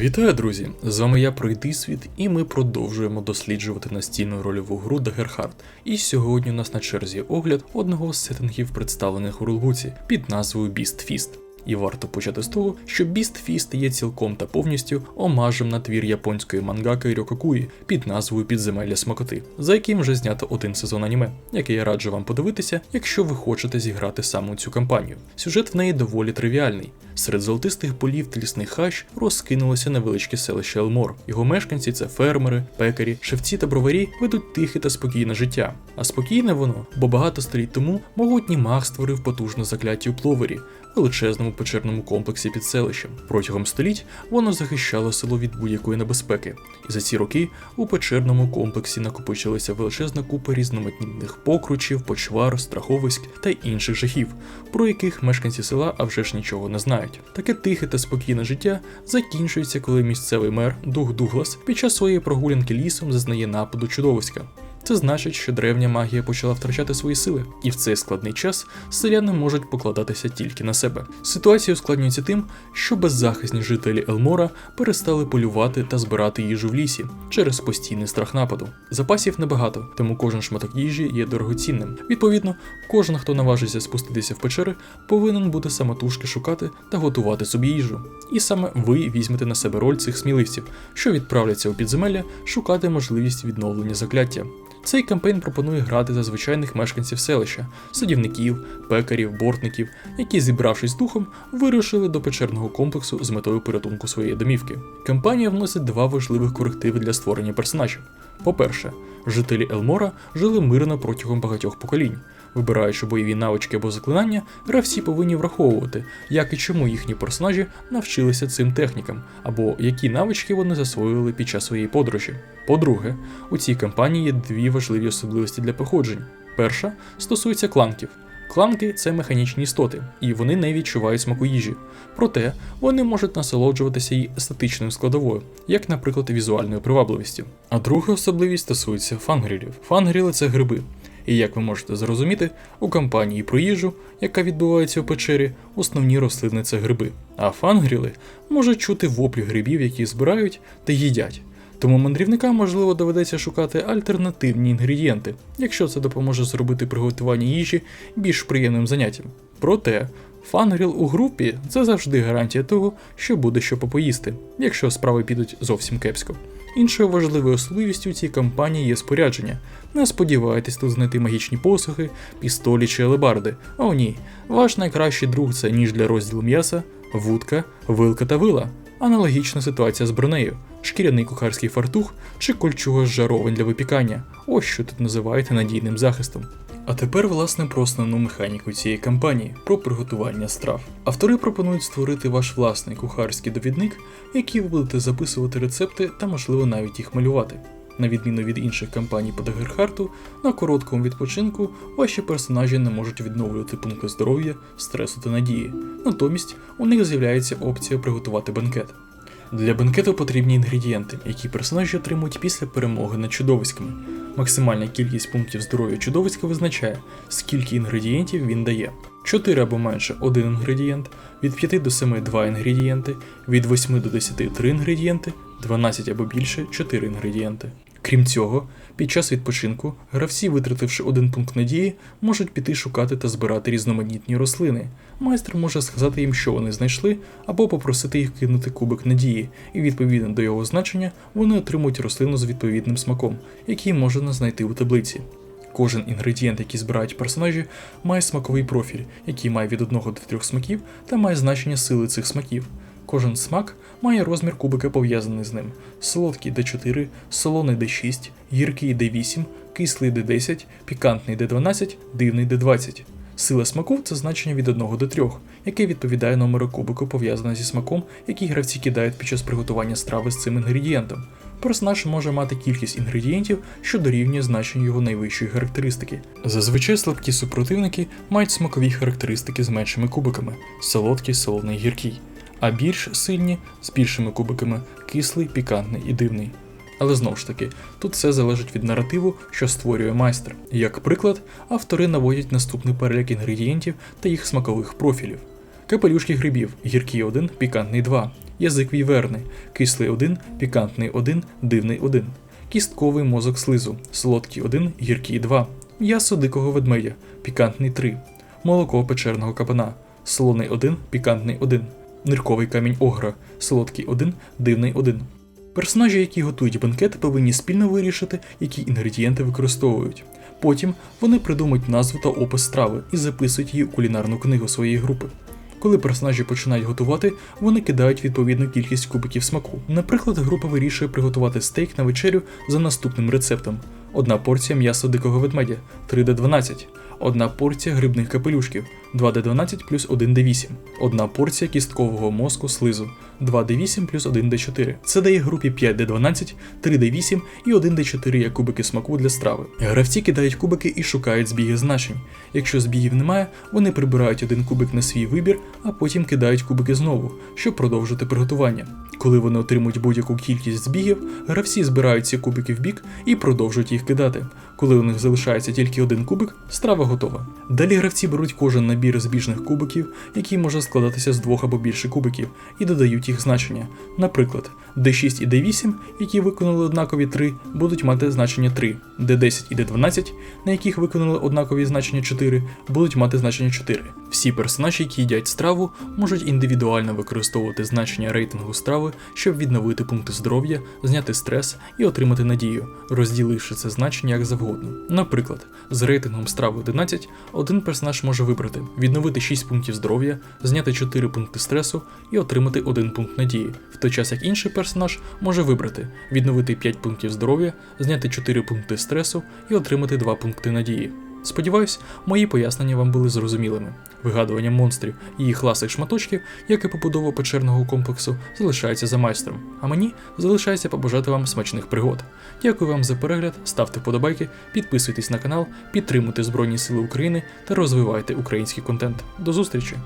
Вітаю, друзі! З вами я Пройди світ, і ми продовжуємо досліджувати настільну рольову гру Дагерхард. І сьогодні у нас на черзі огляд одного з сеттингів, представлених у рулбуці під назвою Beast Feast. І варто почати з того, що Beast Feast є цілком та повністю омажем на твір японської мангаки Рьококуї під назвою Підземелля смакоти, за яким вже знято один сезон аніме, який я раджу вам подивитися, якщо ви хочете зіграти саме цю кампанію. Сюжет в неї доволі тривіальний. Серед золотистих полів та хащ розкинулося невеличке селище Елмор. Його мешканці це фермери, пекарі, шевці та броварі ведуть тихе та спокійне життя. А спокійне воно, бо багато століть тому могутній маг створив потужне закляття у пловері, величезному печерному комплексі під селищем. Протягом століть воно захищало село від будь-якої небезпеки. І за ці роки у печерному комплексі накопичилася величезна купа різноманітних покручів, почвар, страховиськ та інших жахів, про яких мешканці села а вже ж нічого не знають. Таке тихе та спокійне життя закінчується, коли місцевий мер Дух Дуглас під час своєї прогулянки лісом зазнає нападу чудовиська. Це значить, що древня магія почала втрачати свої сили, і в цей складний час селяни можуть покладатися тільки на себе. Ситуація ускладнюється тим, що беззахисні жителі Елмора перестали полювати та збирати їжу в лісі через постійний страх нападу. Запасів небагато, тому кожен шматок їжі є дорогоцінним. Відповідно, кожен, хто наважиться спуститися в печери, повинен бути самотужки шукати та готувати собі їжу. І саме ви візьмете на себе роль цих сміливців, що відправляться у підземелля шукати можливість відновлення закляття. Цей кампейн пропонує грати за звичайних мешканців селища, садівників, пекарів, бортників, які, зібравшись духом, вирушили до печерного комплексу з метою порятунку своєї домівки. Кампанія вносить два важливих корективи для створення персонажів. По-перше, жителі Елмора жили мирно протягом багатьох поколінь. Вибираючи бойові навички або заклинання, гравці повинні враховувати, як і чому їхні персонажі навчилися цим технікам, або які навички вони засвоїли під час своєї подорожі. По-друге, у цій кампанії є дві важливі особливості для походжень. Перша стосується кланків. Кланки це механічні істоти, і вони не відчувають смаку їжі. Проте вони можуть насолоджуватися її естетичною складовою, як, наприклад, візуальною привабливістю. А друга особливість стосується фангрілів. Фангріли це гриби. І як ви можете зрозуміти, у кампанії про їжу, яка відбувається у печері, основні рослини це гриби, а фангріли можуть чути воплі грибів, які збирають та їдять. Тому мандрівникам можливо доведеться шукати альтернативні інгредієнти, якщо це допоможе зробити приготування їжі більш приємним заняттям. Проте, фангріл у групі це завжди гарантія того, що буде що попоїсти, якщо справи підуть зовсім кепсько. Іншою важливою особливістю цій кампанії є спорядження. Не сподівайтесь тут знайти магічні посухи, пістолі чи алебарди. О ні, ваш найкращий друг це ніж для розділу м'яса, вудка, вилка та вила. Аналогічна ситуація з бронею, шкіряний кухарський фартух чи кольчуга з жаровень для випікання. Ось що тут називають надійним захистом. А тепер, власне, про основну механіку цієї кампанії про приготування страв. Автори пропонують створити ваш власний кухарський довідник, в який ви будете записувати рецепти та, можливо, навіть їх малювати. На відміну від інших кампаній по Дагерхарту, на короткому відпочинку ваші персонажі не можуть відновлювати пункти здоров'я, стресу та надії. Натомість у них з'являється опція приготувати банкет. Для бенкету потрібні інгредієнти, які персонажі отримують після перемоги над чудовиськами. Максимальна кількість пунктів здоров'я чудовиська визначає, скільки інгредієнтів він дає. 4 або менше 1 інгредієнт, від 5 до 7 2 інгредієнти, від 8 до 10 3 інгредієнти, 12 або більше 4 інгредієнти. Крім цього, під час відпочинку гравці, витративши один пункт надії, можуть піти шукати та збирати різноманітні рослини. Майстер може сказати їм, що вони знайшли, або попросити їх кинути кубик надії, і відповідно до його значення вони отримують рослину з відповідним смаком, який можна знайти у таблиці. Кожен інгредієнт, який збирають персонажі, має смаковий профіль, який має від 1 до 3 смаків та має значення сили цих смаків. Кожен смак має розмір кубика пов'язаний з ним: солодкий D4, солоний D6, гіркий D8, кислий D10, пікантний D12, дивний D20. Сила смаку це значення від 1 до 3, яке відповідає номеру кубику пов'язане зі смаком, який гравці кидають під час приготування страви з цим інгредієнтом. Персонаж може мати кількість інгредієнтів, що дорівнює значенню його найвищої характеристики. Зазвичай слабкі супротивники мають смакові характеристики з меншими кубиками солодкий, солоний, гіркий а більш сильні з більшими кубиками кислий, пікантний і дивний. Але знову ж таки, тут все залежить від наративу, що створює майстер. Як приклад, автори наводять наступний перелік інгредієнтів та їх смакових профілів. Капелюшки грибів, гіркий 1, пікантний 2, язик віверни, кислий 1, пікантний 1, дивний 1, кістковий мозок слизу, солодкий 1, гіркий 2, м'ясо дикого ведмедя, пікантний 3, молоко печерного кабана, солоний 1, пікантний 1, нирковий камінь огра, солодкий 1, дивний 1. Персонажі, які готують банкет, повинні спільно вирішити, які інгредієнти використовують. Потім вони придумують назву та опис страви і записують її у кулінарну книгу своєї групи. Коли персонажі починають готувати, вони кидають відповідну кількість кубиків смаку. Наприклад, група вирішує приготувати стейк на вечерю за наступним рецептом: одна порція м'яса дикого ведмедя 3D12, одна порція грибних капелюшків 2D12 плюс 1D8, одна порція кісткового мозку слизу 2D8 плюс 1D4. Це дає групі 5D12, 3D8 і 1D4 як кубики смаку для страви. Гравці кидають кубики і шукають збіги значень. Якщо збігів немає, вони прибирають один кубик на свій вибір, а потім кидають кубики знову, щоб продовжити приготування. Коли вони отримують будь-яку кількість збігів, гравці збирають ці кубики в бік і продовжують їх кидати. Коли у них залишається тільки один кубик, страва готова. Далі гравці беруть кожен набір збіжних кубиків, який може складатися з двох або більше кубиків, і додають їх значення. Наприклад, D6 і D8, які виконали однакові 3, будуть мати значення 3, D10 і D12, на яких виконали однакові значення 4, будуть мати значення 4. Всі персонажі, які їдять страву, можуть індивідуально використовувати значення рейтингу страви, щоб відновити пункти здоров'я, зняти стрес і отримати надію, розділивши це значення як завгодно. Наприклад, з рейтингом страви 11 один персонаж може вибрати відновити 6 пунктів здоров'я, зняти 4 пункти стресу і отримати 1 пункт надії, в той час як інший персонаж може вибрати відновити 5 пунктів здоров'я, зняти 4 пункти стресу і отримати 2 пункти надії. Сподіваюсь, мої пояснення вам були зрозумілими. Вигадування монстрів і їх ласих шматочків, як і побудова печерного комплексу, залишається за майстром. А мені залишається побажати вам смачних пригод. Дякую вам за перегляд, ставте вподобайки, підписуйтесь на канал, підтримуйте Збройні Сили України та розвивайте український контент. До зустрічі!